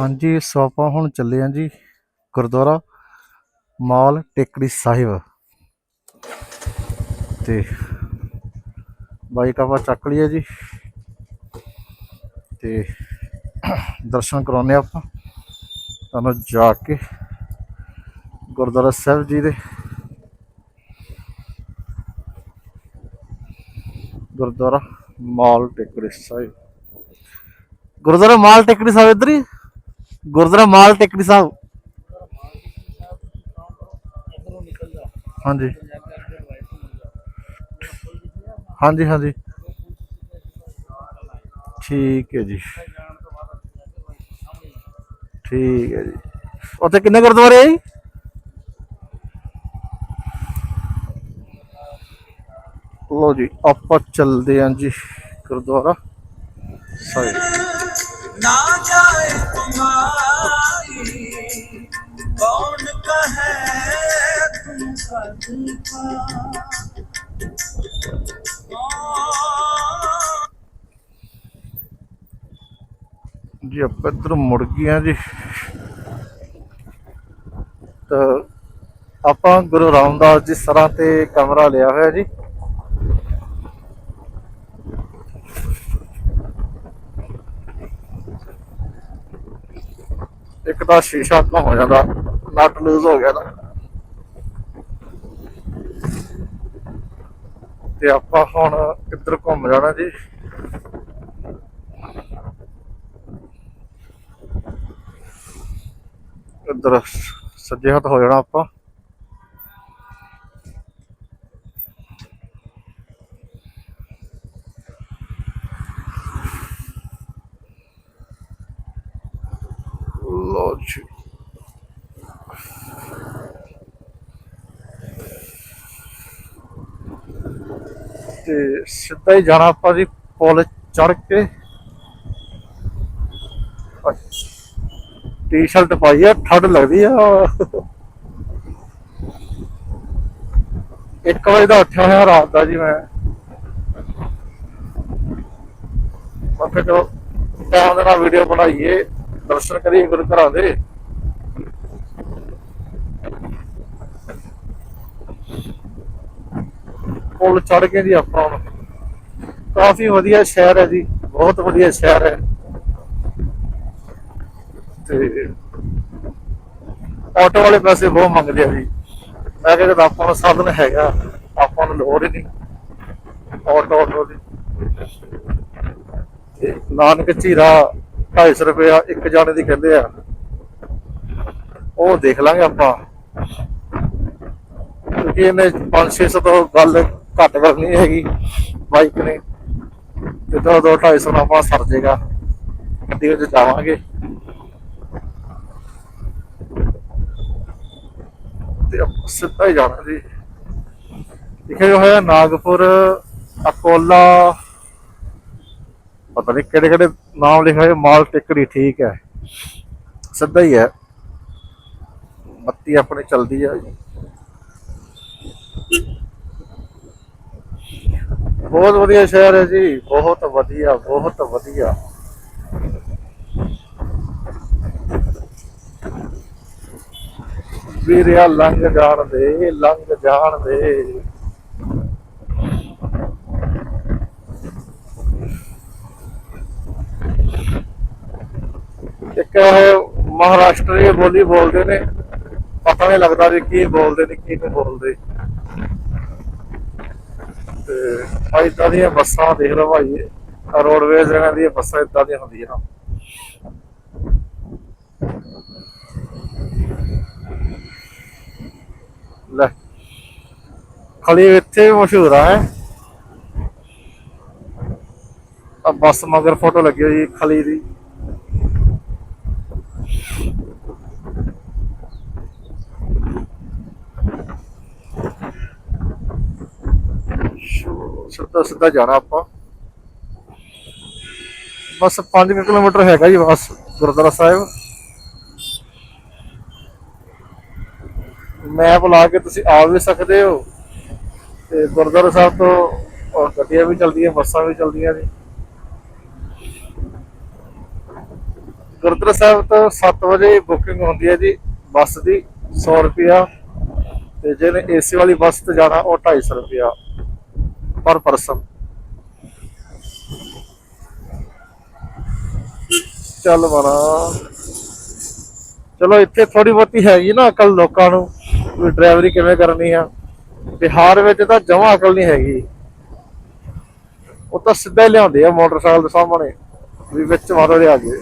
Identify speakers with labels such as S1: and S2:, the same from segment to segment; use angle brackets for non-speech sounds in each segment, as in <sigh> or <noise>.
S1: ਹਾਂਜੀ, ਸੋ ਆਪਾਂ ਹੁਣ ਚੱਲੇ ਆਂ ਜੀ ਗੁਰਦੁਆਰਾ ਮਾਲ ਟੇਕੜੀ ਸਾਹਿਬ। ਤੇ ਬਾਈਕ ਆਪਾਂ ਚੱਕ ਲਈਏ ਜੀ। ਤੇ ਦਰਸ਼ਨ ਕਰਾਉਣੇ ਆਪਾਂ। ਤੁਹਾਨੂੰ ਜਾ ਕੇ ਗੁਰਦੁਆਰਾ ਸਾਹਿਬ ਜੀ ਦੇ। ਗੁਰਦੁਆਰਾ ਮਾਲ ਟੇਕੜੀ ਸਾਹਿਬ। ਗੁਰਦੁਆਰਾ ਮਾਲ ਟੇਕੜੀ ਸਾਹਿਬ ਇੱਧਰ ਹੀ? ਗੁਰਦੁਆਰਾ ਮਾਲ ਟਿਕੜੀ ਸਾਹਿਬ। ਹਾਂਜੀ। ਹਾਂਜੀ ਹਾਂਜੀ। ਠੀਕ ਹੈ ਜੀ। ਠੀਕ ਹੈ ਜੀ। ਉੱਥੇ ਕਿੰਨੇ ਗੁਰਦੁਆਰੇ ਆ ਜੀ? ਲੋ ਜੀ, ਆਪਾਂ ਚੱਲਦੇ ਹਾਂ ਜੀ ਗੁਰਦੁਆਰਾ ਸਾਹਿਬ।
S2: ਨਾ ਜਾਏ ਤੁਮਾਰ ਕੌਣ ਕਹੈ ਤੂੰ ਕਦ
S1: ਜੀ ਆਪਾਂ ਮੁੜ ਗਏ ਜੀ ਤਾਂ ਆਪਾਂ ਗੁਰੂ ਰਾਮਦਾਸ ਜੀ ਸਰਾਂ ਤੇ ਕਮਰਾ ਲਿਆ ਹੋਇਆ ਜੀ ਇੱਕ ਤਾਂ ਸ਼ੀਸ਼ਾ ਤਾਂ ਹੋ ਜਾਂਦਾ ਨਟ ਲੂਜ਼ ਹੋ ਗਿਆ ਨਾ। ਤੇ ਆਪਾਂ ਹੁਣ ਕਿੱਧਰ ਘੁੰਮ ਜਾਣਾ ਜੀ। ਇੱਧਰ ਸੱਜੇ ਹੱਥ ਹੋ ਜਾਣਾ ਆਪਾਂ। ਲੋ ਜੀ। ਤੇ ਸਿੱਧਾ ਹੀ ਜਾਣਾ ਆਪਾਂ ਜੀ ਪੁਲ ਚੜ ਕੇ। ਟੀ-ਸ਼ਰਟ ਪਾਈ ਆ, ਠੰਡ ਲੱਗਦੀ ਆ। ਇੱਕ ਵਜੇ ਦਾ ਉੱਠਿਆ ਹੋਇਆ ਰਾਤ ਦਾ ਜੀ ਮੈਂ। ਮੈਂ ਕਿਹਾ ਟਾਈਮ ਦੇ ਨਾਲ ਵੀਡੀਓ ਬਣਾਈਏ, ਦਰਸ਼ਨ ਕਰੀਏ ਗੁਰੂ ਘਰਾਂ ਦੇ। ਪੁਲ ਚੜ ਕੇ ਜੀ ਆਪਾਂ ਕਾਫੀ ਵਧੀਆ ਸ਼ਹਿਰ ਹੈ ਜੀ, ਬਹੁਤ ਵਧੀਆ ਸ਼ਹਿਰ ਹੈ। ਤੇ ਆਟੋ ਵਾਲੇ ਪੈਸੇ ਬਹੁਤ ਮੰਗਦੇ ਆ ਜੀ। ਮੈਂ ਕਿਹਾ ਜਦੋਂ ਆਪਾਂ ਨੂੰ ਸਾਧਨ ਹੈਗਾ, ਆਪਾਂ ਨੂੰ ਲੋੜ ਹੀ ਨਹੀਂ। ਆਟੋ ਆਟੋ ਦੀ। ਤੇ ਨਾਨਕ ਝੀਰਾ 250 ਰੁਪਇਆ ਇੱਕ ਜਾਣੇ ਦੀ ਕਹਿੰਦੇ ਆ। ਉਹ ਦੇਖ ਲਾਂਗੇ ਆਪਾਂ। ਕਿਉਂਕਿ ਇਹਨੇ 5-600 ਤੋਂ ਗੱਲ ਘੱਟ ਕਰਨੀ ਹੈਗੀ। ਬਾਈਕ ਨੇ। ਤੇ ਦੋ ਦੋ 250 ਨਾਲ ਆਪਾਂ ਸਰ ਜੇਗਾ। ਗੱਡੀ ਵਿੱਚ ਜਾਵਾਂਗੇ। ਤੇ ਆਪਾਂ ਸਿੱਧਾ ਹੀ ਜਾਣਾ ਜੀ। ਲਿਖਿਆ ਹੋਇਆ ਨਾਗਪੁਰ, ਅਕੋਲਾ। ਪਤਾ ਨਹੀਂ ਕਿਹੜੇ ਕਿਹੜੇ ਨਾਮ ਲਿਖਿਆ ਹੋਇਆ, ਮਾਲ ਟਿਕੜੀ, ਠੀਕ ਹੈ। ਸਿੱਧਾ ਹੀ ਹੈ। ਬੱਤੀ ਆਪਣੀ ਚਲਦੀ ਹੈ ਬਹੁਤ ਵਧੀਆ ਸ਼ਹਿਰ ਹੈ ਜੀ। ਬਹੁਤ ਵਧੀਆ ਬਹੁਤ ਵਧੀਆ। ਵੀਰਿਆ, ਲੰਘ ਜਾਣ ਦੇ, ਲੰਘ ਜਾਣ ਦੇ। ਇੱਕ ਮਹਾਰਾਸ਼ਟਰੀ ਬੋਲੀ ਬੋਲਦੇ ਨੇ। ਪਤਾ ਨਹੀਂ ਲੱਗਦਾ ਵੀ ਕੀ ਬੋਲਦੇ ਨੇ, ਕੀ ਨਹੀਂ ਬੋਲਦੇ। ਤੇ ਭਾਈ ਇਦਾਂ ਦੀਆਂ ਬੱਸਾਂ ਦੇਖ ਲਓ ਭਾਈ ਰੋਡਵੇਜ਼ ਇਹਨਾਂ ਦੀਆਂ ਬੱਸਾਂ ਇਦਾਂ ਦੀਆਂ ਹੁੰਦੀਆਂ ਲੈ, ਖਲੀ ਇੱਥੇ ਮਸ਼ਹੂਰ ਆ ਹੈ ਆ ਬੱਸ ਮਗਰ ਫੋਟੋ ਲੱਗੀ ਹੋਈ ਖਲੀ ਦੀ ਸ਼ੋ- ਸਿੱਧਾ ਸਿੱਧਾ ਜਾਣਾ ਆਪਾਂ। ਬਸ 5 ਕਿਲੋਮੀਟਰ ਹੈਗਾ ਜੀ ਬਸ ਗੁਰਦੁਆਰਾ ਸਾਹਿਬ। ਮੈਪ ਲਾ ਕੇ ਤੁਸੀਂ ਆ ਵੀ ਸਕਦੇ ਹੋ। ਤੇ ਗੁਰਦੁਆਰਾ ਸਾਹਿਬ ਤੋਂ ਗੱਡੀਆਂ ਵੀ ਚਲਦੀਆਂ, ਬੱਸਾਂ ਵੀ ਚਲਦੀਆਂ ਜੀ ਗੁਰਦੁਆਰਾ ਸਾਹਿਬ ਤੋਂ 7 ਵਜੇ ਬੁਕਿੰਗ ਹੁੰਦੀ ਹੈ ਜੀ ਬੱਸ ਦੀ 100 ਰੁਪਿਆ ਤੇ ਜਿਹਨੇ ਏਸੀ ਵਾਲੀ ਬੱਸ ਤੇ ਜਾਣਾ, ਉਹ 250 ਰੁਪਿਆ ਪਰ ਪਰਸਨ। ਚੱਲ ਬਣਾ ਚਲੋ ਇੱਥੇ ਥੋੜੀ ਬਹੁਤੀ ਹੈਗੀ ਨਾ ਅਕਲ ਲੋਕਾਂ ਨੂੰ ਵੀ ਡਰਾਈਵਰੀ ਕਿਵੇਂ ਕਰਨੀ ਆ। ਬਿਹਾਰ ਵਿੱਚ ਤਾਂ ਜਮਾਂ ਅਕਲ ਨਹੀਂ ਹੈਗੀ। ਉਹ ਤਾਂ ਸਿੱਧਾ ਲਿਆਉਂਦੇ ਆ ਮੋਟਰਸਾਈਕਲ ਦੇ ਸਾਹਮਣੇ, ਵੀ ਵਿੱਚ ਮਾਰੋ ਦੇ ਆ ਗਏ।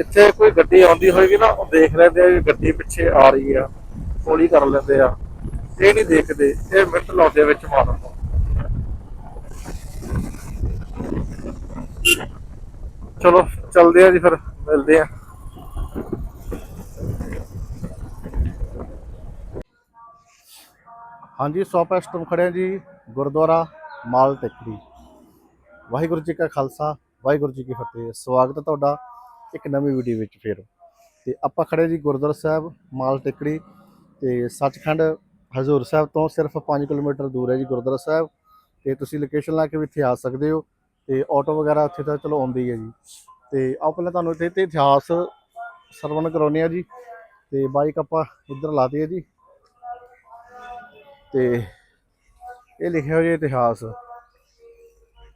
S1: ਇੱਥੇ ਕੋਈ ਗੱਡੀ ਆਉਂਦੀ ਹੋਏਗੀ ਨਾ, ਉਹ ਦੇਖ ਲੈਂਦੇ ਆ ਵੀ ਗੱਡੀ ਪਿੱਛੇ ਆ ਰਹੀ ਆ। ਹੌਲੀ ਕਰ ਲੈਂਦੇ ਆ। ਇਹ ਨਹੀਂ ਦੇਖਦੇ, ਇਹ ਮਿੰਟ ਲਾਉਂਦੇ ਵਿੱਚ ਮਾਰਨ ਨੂੰ। ਚਲੋ, ਚੱਲਦੇ ਆ ਜੀ ਫਿਰ, ਮਿਲਦੇ ਆ। ਹਾਂਜੀ, ਸੌ ਇਸ ਖੜੇ ਹਾਂ ਜੀ, ਗੁਰਦੁਆਰਾ ਮਾਲ ਟਿਕਰੀ। ਵਾਹਿਗੁਰੂ ਜੀ ਕਾ ਖਾਲਸਾ, ਵਾਹਿਗੁਰੂ ਜੀ ਕੀ ਫਤਿਹ। ਸਵਾਗਤ ਹੈ ਤੁਹਾਡਾ ਇੱਕ ਨਵੀਂ ਵੀਡੀਓ ਵਿੱਚ ਫਿਰ। ਤੇ ਆਪਾਂ ਖੜੇ ਜੀ ਗੁਰਦੁਆਰਾ ਸਾਹਿਬ ਮਾਲ ਟਿਕੜੀ ਤੇ ਸੱਚਖੰਡ ਹਜ਼ੂਰ ਸਾਹਿਬ ਤੋਂ ਸਿਰਫ 5 ਕਿਲੋਮੀਟਰ ਦੂਰ ਹੈ ਜੀ ਗੁਰਦੁਆਰਾ ਸਾਹਿਬ। ਤੇ ਤੁਸੀਂ ਲੋਕੇਸ਼ਨ ਲਾ ਕੇ ਵੀ ਇੱਥੇ ਆ ਸਕਦੇ ਹੋ ਤੇ ਆਟੋ ਵਗੈਰਾ ਉੱਥੇ ਤਾਂ ਚਲੋ ਆਉਂਦੀ ਹੈ ਜੀ। ਤੇ ਆਓ ਪਹਿਲਾਂ ਤੁਹਾਨੂੰ ਇੱਥੇ ਤੇ ਇਤਿਹਾਸ ਸਰਵਣ ਕਰਾਉਂਦੇ ਆ ਜੀ। ਤੇ ਬਾਈਕ ਆਪਾਂ ਇੱਧਰ ਲਾ ਆ ਜੀ। ਤੇ ਇਹ ਲਿਖਿਆ ਹੋਇਆ ਜੀ ਇਤਿਹਾਸ।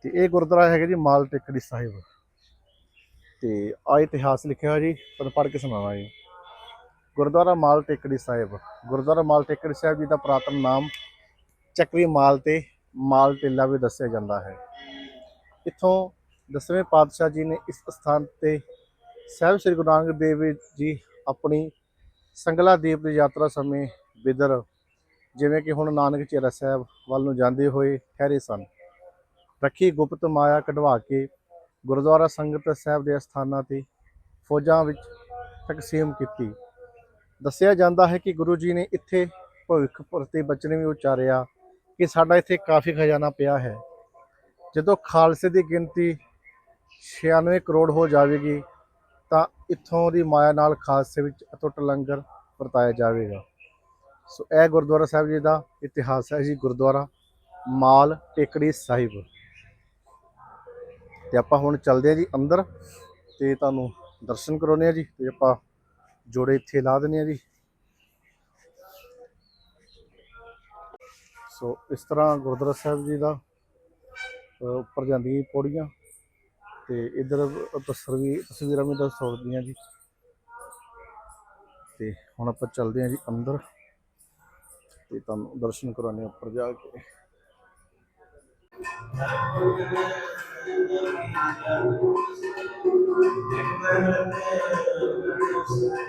S1: ਤੇ ਇਹ ਗੁਰਦੁਆਰਾ ਹੈਗਾ ਜੀ ਮਾਲ ਟਿਕੜੀ ਸਾਹਿਬ। ਤੇ ਆ ਇਤਿਹਾਸ ਲਿਖਿਆ ਹੋਇਆ ਜੀ, ਤੁਹਾਨੂੰ ਪੜ੍ਹ ਕੇ ਸੁਣਾਵਾਂ ਜੀ ਗੁਰਦੁਆਰਾ ਮਾਲ ਟੇਕੜੀ ਸਾਹਿਬ। ਗੁਰਦੁਆਰਾ ਮਾਲ ਟੇਕੜੀ ਸਾਹਿਬ ਜੀ ਦਾ ਪੁਰਾਤਨ ਨਾਮ ਚੱਕਰੀ ਮਾਲ ਤੇ ਮਾਲ ਟਿੱਲਾ ਵੀ ਦੱਸਿਆ ਜਾਂਦਾ ਹੈ। ਇੱਥੋਂ ਦਸਵੇਂ ਪਾਤਸ਼ਾਹ ਜੀ ਨੇ ਇਸ ਸਥਾਨ ਤੇ ਸਾਹਿਬ ਸ੍ਰੀ ਗੁਰੂ ਨਾਨਕ ਦੇਵ ਜੀ ਆਪਣੀ ਸੰਗਲਾ ਦੀਪ ਦੀ ਯਾਤਰਾ ਸਮੇਂ ਬਿਦਰ, ਜਿਵੇਂ ਕਿ ਹੁਣ ਨਾਨਕ ਚੇਰਾ ਸਾਹਿਬ ਵੱਲ ਨੂੰ ਜਾਂਦੇ ਹੋਏ ਠਹਿਰੇ ਸਨ। ਰੱਖੀ ਗੁਪਤ ਮਾਇਆ ਕਢਵਾ ਕੇ ਗੁਰਦੁਆਰਾ ਸੰਗਤ ਸਾਹਿਬ ਦੇ ਸਥਾਨਾਂ ਤੇ ਫੌਜਾਂ ਵਿੱਚ ਤਕਸੀਮ ਕੀਤੀ। ਦੱਸਿਆ ਜਾਂਦਾ ਹੈ ਕਿ ਗੁਰੂ ਜੀ ਨੇ ਇੱਥੇ ਭਵਿੱਖ ਪ੍ਰਤੀ ਬਚਨ ਵੀ ਉਚਾਰਿਆ ਕਿ ਸਾਡਾ ਇੱਥੇ ਕਾਫੀ ਖਜ਼ਾਨਾ ਪਿਆ ਹੈ। ਜਦੋਂ ਖਾਲਸੇ ਦੀ ਗਿਣਤੀ 96 ਕਰੋੜ ਹੋ ਜਾਵੇਗੀ, ਤਾਂ ਇੱਥੋਂ ਦੀ ਮਾਇਆ ਨਾਲ ਖਾਲਸੇ ਵਿੱਚ ਅਟੁੱਟ ਲੰਗਰ ਵਰਤਾਇਆ ਜਾਵੇਗਾ। ਸੋ ਇਹ ਗੁਰਦੁਆਰਾ ਸਾਹਿਬ ਜੀ ਦਾ ਇਤਿਹਾਸ ਹੈ ਜੀ, ਗੁਰਦੁਆਰਾ ਮਾਲ ਟੇਕੜੀ ਸਾਹਿਬ। ਤੇ ਆਪਾਂ ਹੁਣ ਚੱਲਦੇ ਆ ਜੀ ਅੰਦਰ ਤੇ ਤੁਹਾਨੂੰ ਦਰਸ਼ਨ ਕਰਾਉਂਦੇ ਆ ਜੀ, ਤੇ ਆਪਾਂ ਜੋੜੇ ਇੱਥੇ ਲਾ ਦਿੰਦੇ ਆ ਜੀ। ਸੋ ਇਸ ਤਰ੍ਹਾਂ ਗੁਰਦੁਆਰਾ ਸਾਹਿਬ ਜੀ ਦਾ ਉੱਪਰ ਜਾਂਦੀਆਂ ਪੌੜੀਆਂ ਤੇ ਇਧਰ ਤਸਵੀਰ ਤਸਵੀਰਾਂ ਵੀ ਦੱਸ ਸਕਦੀਆਂ ਜੀ। ਤੇ ਹੁਣ ਆਪਾਂ ਚੱਲਦੇ ਹਾਂ ਜੀ ਅੰਦਰ ਤੇ ਤੁਹਾਨੂੰ ਦਰਸ਼ਨ ਕਰਾਉਣੇ ਉੱਪਰ ਜਾ ਕੇ।
S2: Hallelujah.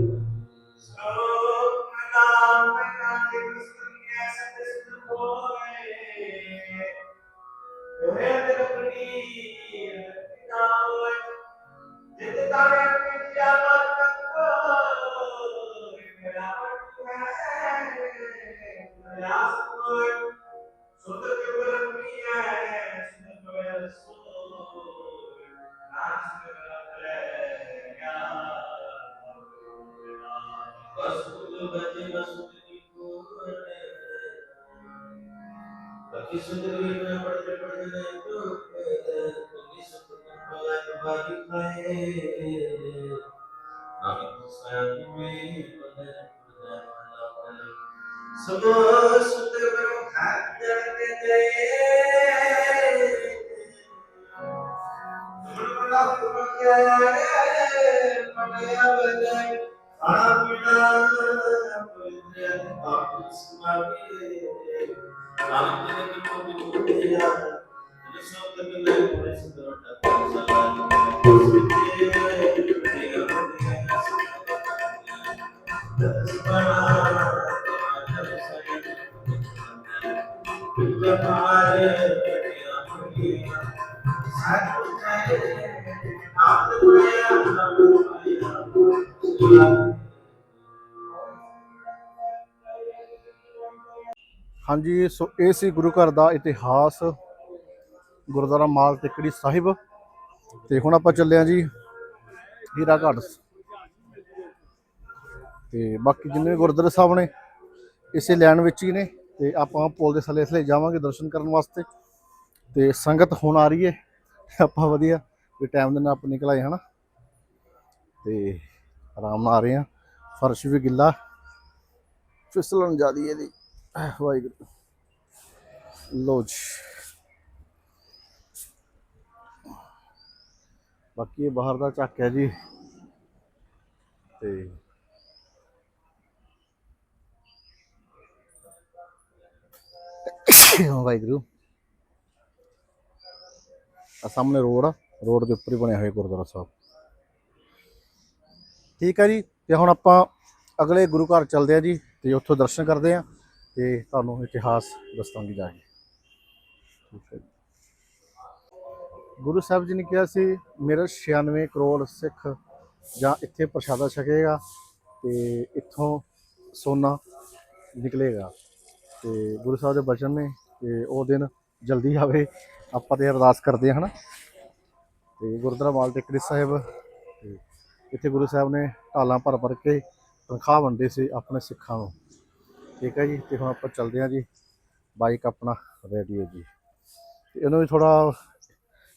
S2: ਵਰ ਪਏ ਨਾਨਕ ਸਹਿਬ ਮੇ ਬਨੇ ਸਭ ਸੁਤ ਬ੍ਰਹਮ ਜਗਤ ਦੇ ਬ੍ਰਹਮਣਾ ਤੁਮਕੇ ਮਨਿਆ ਵਜੈ ਆਪਿਨਾ ਪੁੱਤਰ ਆਪ ਸੁਮਾਵੀ ਨਾਨਕ ਜਨ ਕੋ ਬਿਨੁ ਤੇਰਾ ਸਭ ਤਨ ਲੈ ਪਰੇ ਸੁਦਰਟ ਸਲਾਹ
S1: ਹਾਂਜੀ ਸੋ ਇਹ ਸੀ ਗੁਰੂ ਘਰ ਦਾ ਇਤਿਹਾਸ ਗੁਰਦੁਆਰਾ ਮਾਲ ਤਿੱਕੜੀ ਸਾਹਿਬ। ਤੇ ਹੁਣ ਆਪਾਂ ਚੱਲੇ ਆ ਜੀ ਹੀਰਾ ਘਾਟ। ਤੇ ਬਾਕੀ ਜਿੰਨੇ ਵੀ ਗੁਰਦੁਆਰੇ ਸਾਹਿਬ ਨੇ, ਇਸੇ ਲੈਣ ਵਿੱਚ ਹੀ ਨੇ ਤੇ ਆਪਾਂ ਪੁਲ ਦੇ ਥੱਲੇ ਥੱਲੇ ਜਾਵਾਂਗੇ ਦਰਸ਼ਨ ਕਰਨ ਵਾਸਤੇ। ਤੇ ਸੰਗਤ ਹੁਣ ਆ ਰਹੀ ਹੈ, ਆਪਾਂ ਵਧੀਆ ਵੀ ਟਾਈਮ ਦੇ ਨਾਲ ਆਪਾਂ ਨਿਕਲ ਆਏ, ਹਨਾ? ਤੇ ਆਰਾਮ ਨਾਲ ਆ ਰਹੇ ਹਾਂ ਫਰਸ਼ ਵੀ ਗਿੱਲਾ। ਫਿਸਲਣ ਜਾਂਦੀ ਇਹਦੀ। ਵਾਹਿਗੁਰੂ। ਲੋ ਜੀ। ਬਾਕੀ ਇਹ ਬਾਹਰ ਦਾ ਝੱਕ ਹੈ ਜੀ। ਤੇ <coughs> ਵਾਹਿਗੁਰੂ। ਆ ਸਾਹਮਣੇ ਰੋਡ ਆ ਰੋਡ ਦੇ ਉੱਪਰ ਹੀ ਬਣਿਆ ਹੋਇਆ ਗੁਰਦੁਆਰਾ ਸਾਹਿਬ। ਠੀਕ ਹੈ ਜੀ ਤੇ ਹੁਣ ਆਪਾਂ ਅਗਲੇ ਗੁਰੂ ਘਰ ਚੱਲਦੇ ਆ ਜੀ ਤੇ ਉੱਥੋਂ ਦਰਸ਼ਨ ਕਰਦੇ ਆ ਤੇ ਤੁਹਾਨੂੰ ਇਤਿਹਾਸ ਦੱਸਾਂਗੇ ਜਾ ਕੇ। ਠੀਕ ਹੈ ਜੀ। ਗੁਰੂ ਸਾਹਿਬ ਜੀ ਨੇ ਕਿਹਾ ਸੀ, ਮੇਰਾ 96 ਕਰੋੜ ਸਿੱਖ ਜਾਂ ਇੱਥੇ ਪ੍ਰਸ਼ਾਦਾ ਛਕੇਗਾ ਤੇ ਇੱਥੋਂ ਸੋਨਾ ਨਿਕਲੇਗਾ। ਤੇ ਗੁਰੂ ਸਾਹਿਬ ਦੇ ਬਚਨ ਨੇ ਤੇ ਉਹ ਦਿਨ ਜਲਦੀ ਆਵੇ, ਆਪਾਂ ਤੇ ਅਰਦਾਸ ਕਰਦੇ ਹਾਂ, ਹਨਾ? ਤੇ ਗੁਰਦੁਆਰਾ ਮਾਲ ਟਿਕਰੀ ਸਾਹਿਬ ਇੱਥੇ ਗੁਰੂ ਸਾਹਿਬ ਨੇ ਢਾਲਾਂ ਭਰ ਭਰ ਕੇ ਤਨਖਾਹ ਵੰਡੇ ਸੀ ਆਪਣੇ ਸਿੱਖਾਂ ਨੂੰ। ਠੀਕ ਹੈ ਜੀ? ਤੇ ਹੁਣ ਆਪਾਂ ਚੱਲਦੇ ਹਾਂ ਜੀ, ਬਾਈਕ ਆਪਣਾ ਰੈਡੀ ਹੈ ਜੀ। ਤੇ ਇਹਨੂੰ ਵੀ ਥੋੜਾ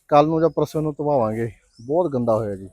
S1: ਕੱਲ ਨੂੰ ਜਾਂ ਪਰਸੋਂ ਨੂੰ ਧਵਾਵਾਂਗੇ। ਬਹੁਤ ਗੰਦਾ ਹੋਇਆ ਜੀ।